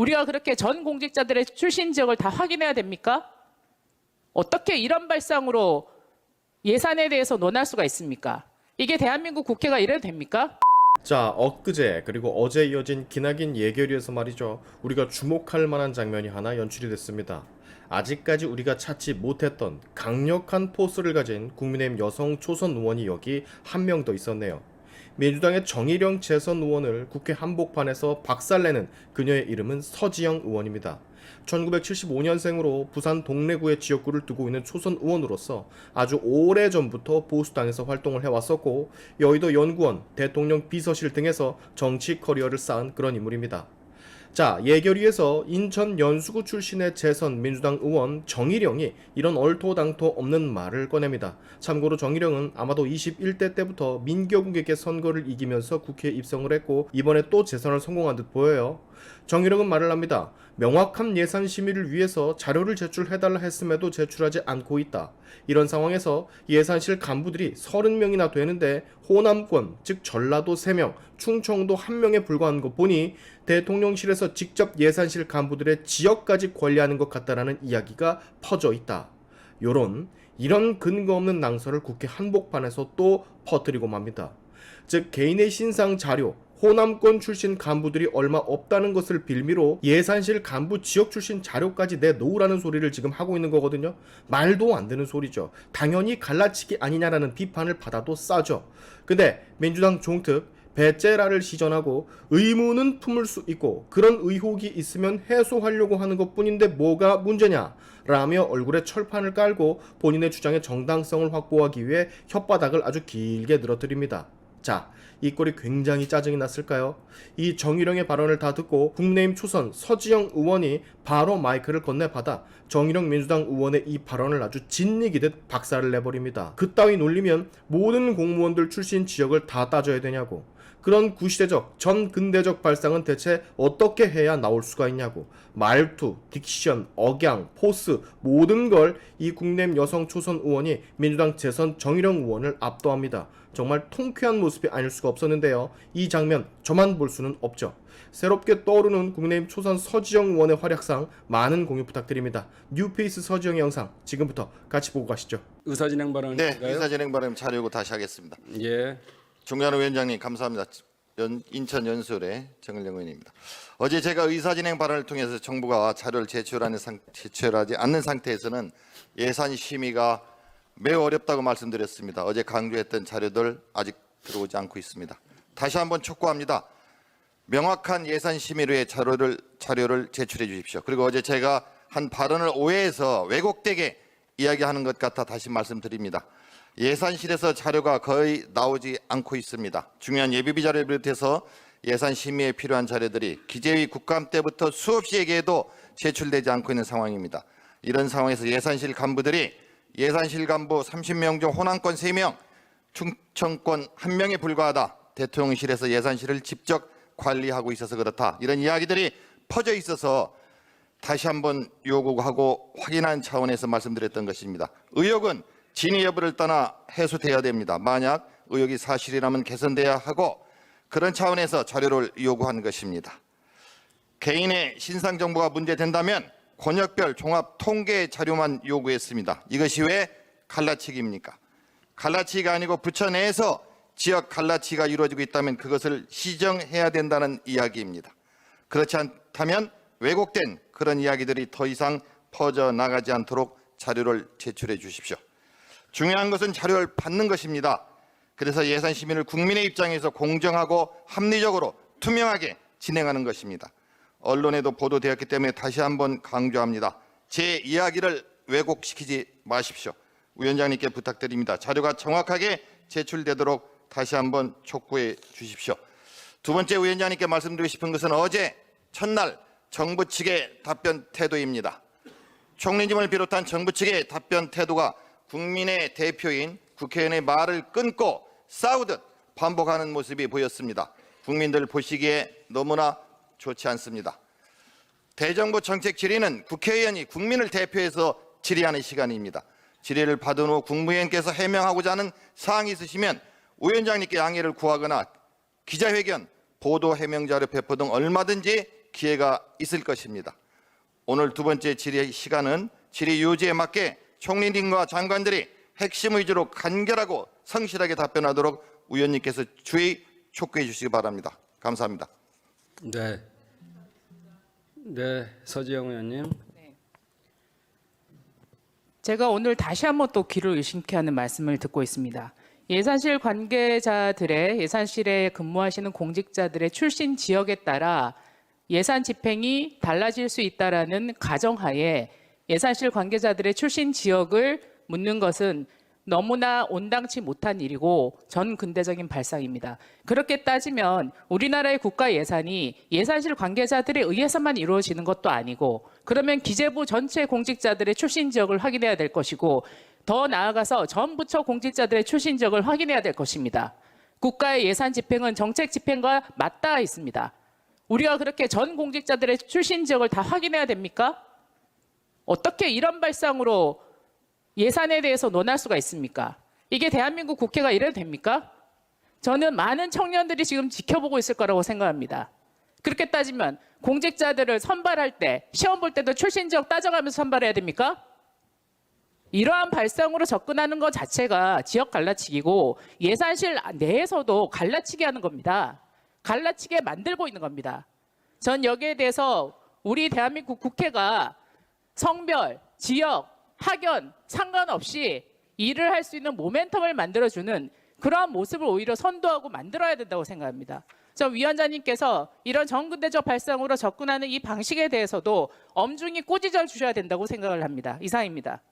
우리가 그렇게 전 공직자들의 출신 지역을 다 확인해야 됩니까? 어떻게 이런 발상으로 예산에 대해서 논할 수가 있습니까? 이게 대한민국 국회가 이래도 됩니까? 자, 엊그제 그리고 어제 이어진 기나긴 예결위에서 말이죠. 우리가 주목할 만한 장면이 하나 연출이 됐습니다. 아직까지 우리가 찾지 못했던 강력한 포스를 가진 국민의힘 여성 초선 의원이 여기 한 명 더 있었네요. 민주당의 정의령 재선 의원을 국회 한복판에서 박살내는 그녀의 이름은 서지영 의원입니다. 1975년생으로 부산 동래구의 지역구를 두고 있는 초선 의원으로서 아주 오래 전부터 보수당에서 활동을 해왔었고 여의도 연구원, 대통령 비서실 등에서 정치 커리어를 쌓은 그런 인물입니다. 자, 예결위에서 인천 연수구 출신의 재선 민주당 의원 정일영이 이런 얼토당토 없는 말을 꺼냅니다. 참고로 정일영은 아마도 21대 때부터 민교국에게 선거를 이기면서 국회에 입성을 했고 이번에 또 재선을 성공한 듯 보여요. 정일영은 말을 합니다. 명확한 예산 심의를 위해서 자료를 제출해달라 했음에도 제출하지 않고 있다. 이런 상황에서 예산실 간부들이 30명이나 되는데 호남권, 즉 전라도 3명, 충청도 1명에 불과한 것 보니 대통령실에서 직접 예산실 간부들의 지역까지 관리하는 것 같다라는 이야기가 퍼져 있다. 요런 이런 근거 없는 낭설을 국회 한복판에서 또 퍼뜨리고 맙니다. 즉 개인의 신상 자료, 호남권 출신 간부들이 얼마 없다는 것을 빌미로 예산실 간부 지역 출신 자료까지 내놓으라는 소리를 지금 하고 있는 거거든요. 말도 안 되는 소리죠. 당연히 갈라치기 아니냐라는 비판을 받아도 싸죠. 근데 민주당 종특 배째라를 시전하고 의무는 품을 수 있고 그런 의혹이 있으면 해소하려고 하는 것 뿐인데 뭐가 문제냐 라며 얼굴에 철판을 깔고 본인의 주장의 정당성을 확보하기 위해 혓바닥을 아주 길게 늘어뜨립니다. 자, 이 꼴이 굉장히 짜증이 났을까요? 이 정일영의 발언을 다 듣고 국민의힘 초선 서지영 의원이 바로 마이크를 건네받아 정일영 민주당 의원의 이 발언을 아주 진리기듯 박살을 내버립니다. 그따위 놀리면 모든 공무원들 출신 지역을 다 따져야 되냐고. 그런 구시대적, 전근대적 발상은 대체 어떻게 해야 나올 수가 있냐고. 말투, 딕션, 억양, 포스, 모든 걸 이 국내임 여성 초선 의원이 민주당 재선 정일영 의원을 압도합니다. 정말 통쾌한 모습이 아닐 수가 없었는데요. 이 장면 저만 볼 수는 없죠. 새롭게 떠오르는 국내임 초선 서지영 의원의 활약상 많은 공유 부탁드립니다. 뉴페이스 서지영의 영상 지금부터 같이 보고 가시죠. 의사 진행 발언 네, 가요? 의사 진행 발언 자료고 다시 하겠습니다. 예. 중요한 위원장님 감사합니다. 연- 인천 연수의 정일영 의원입니다. 어제 제가 의사진행 발언을 통해서 정부가 자료를 제출하는 상, 제출하지 않는 상태에서는 예산 심의가 매우 어렵다고 말씀드렸습니다. 어제 강조했던 자료들 아직 들어오지 않고 있습니다. 다시 한번 촉구합니다. 명확한 예산 위해 자료를 자료를 제출해 주십시오. 그리고 어제 제가 한 발언을 오해해서 왜곡되게 이야기하는 것 같아 다시 말씀드립니다. 예산실에서 자료가 거의 나오지 않고 있습니다. 중요한 예비비 자료를 비롯해서 예산 심의에 필요한 자료들이 기재위 국감 때부터 수없이 얘기해도 제출되지 않고 있는 상황입니다. 이런 상황에서 예산실 간부들이 예산실 간부 30명 중 호남권 3명, 충청권 1명에 불과하다. 대통령실에서 예산실을 직접 관리하고 있어서 그렇다. 이런 이야기들이 퍼져 있어서 다시 한번 요구하고 확인한 차원에서 말씀드렸던 것입니다. 의혹은 진위 여부를 떠나 해소돼야 됩니다. 만약 의혹이 사실이라면 개선돼야 하고 그런 차원에서 자료를 요구한 것입니다. 개인의 신상 정보가 문제된다면 권역별 종합 통계 자료만 요구했습니다. 이것이 왜 갈라치기입니까? 갈라치기가 아니고 부처 내에서 지역 갈라치기가 이루어지고 있다면 그것을 시정해야 된다는 이야기입니다. 그렇지 않다면 왜곡된 그런 이야기들이 더 이상 퍼져 나가지 않도록 자료를 제출해 주십시오. 중요한 것은 자료를 받는 것입니다. 그래서 예산 심의를 국민의 입장에서 공정하고 합리적으로 투명하게 진행하는 것입니다. 언론에도 보도되었기 때문에 다시 한번 강조합니다. 제 이야기를 왜곡시키지 마십시오. 위원장님께 부탁드립니다. 자료가 정확하게 제출되도록 다시 한번 촉구해 주십시오. 두 번째 위원장님께 말씀드리고 싶은 것은 어제 첫날 정부 측의 답변 태도입니다. 총리님을 비롯한 정부 측의 답변 태도가 국민의 대표인 국회의원의 말을 끊고 싸우듯 반복하는 모습이 보였습니다. 국민들 보시기에 너무나 좋지 않습니다. 대정부 정책 질의는 국회의원이 국민을 대표해서 질의하는 시간입니다. 질의를 받은 후 국무위원께서 해명하고자 하는 사항이 있으시면 위원장님께 양해를 구하거나 기자회견, 보도 해명 자료 배포 등 얼마든지 기회가 있을 것입니다. 오늘 두 번째 질의 시간은 질의 요지에 맞게 총리님과 장관들이 핵심 위주로 간결하고 성실하게 답변하도록 위원님께서 주의 촉구해 주시기 바랍니다. 감사합니다. 네. 네, 서지영 의원님. 제가 오늘 다시 한번 또 귀를 의심케 하는 말씀을 듣고 있습니다. 예산실 관계자들의 예산실에 근무하시는 공직자들의 출신 지역에 따라 예산 집행이 달라질 수 있다라는 가정하에 예산실 관계자들의 출신 지역을 묻는 것은 너무나 온당치 못한 일이고 전 근대적인 발상입니다. 그렇게 따지면 우리나라의 국가 예산이 예산실 관계자들에 의해서만 이루어지는 것도 아니고 그러면 기재부 전체 공직자들의 출신 지역을 확인해야 될 것이고 더 나아가서 전 부처 공직자들의 출신 지역을 확인해야 될 것입니다. 국가의 예산 집행은 정책 집행과 맞닿아 있습니다. 우리가 그렇게 전 공직자들의 출신 지역을 다 확인해야 됩니까? 어떻게 이런 발상으로 예산에 대해서 논할 수가 있습니까? 이게 대한민국 국회가 이래도 됩니까? 저는 많은 청년들이 지금 지켜보고 있을 거라고 생각합니다. 그렇게 따지면 공직자들을 선발할 때 시험 볼 때도 출신 지역 따져가면서 선발해야 됩니까? 이러한 발상으로 접근하는 것 자체가 지역 갈라치기고 예산실 내에서도 갈라치기 하는 겁니다. 갈라치게 만들고 있는 겁니다. 전 여기에 대해서 우리 대한민국 국회가 성별, 지역, 학연 상관없이 일을 할 수 있는 모멘텀을 만들어주는 그러한 모습을 오히려 선도하고 만들어야 된다고 생각합니다. 저 위원장님께서 이런 정근대적 발상으로 접근하는 이 방식에 대해서도 엄중히 꼬지절 주셔야 된다고 생각을 합니다. 이상입니다.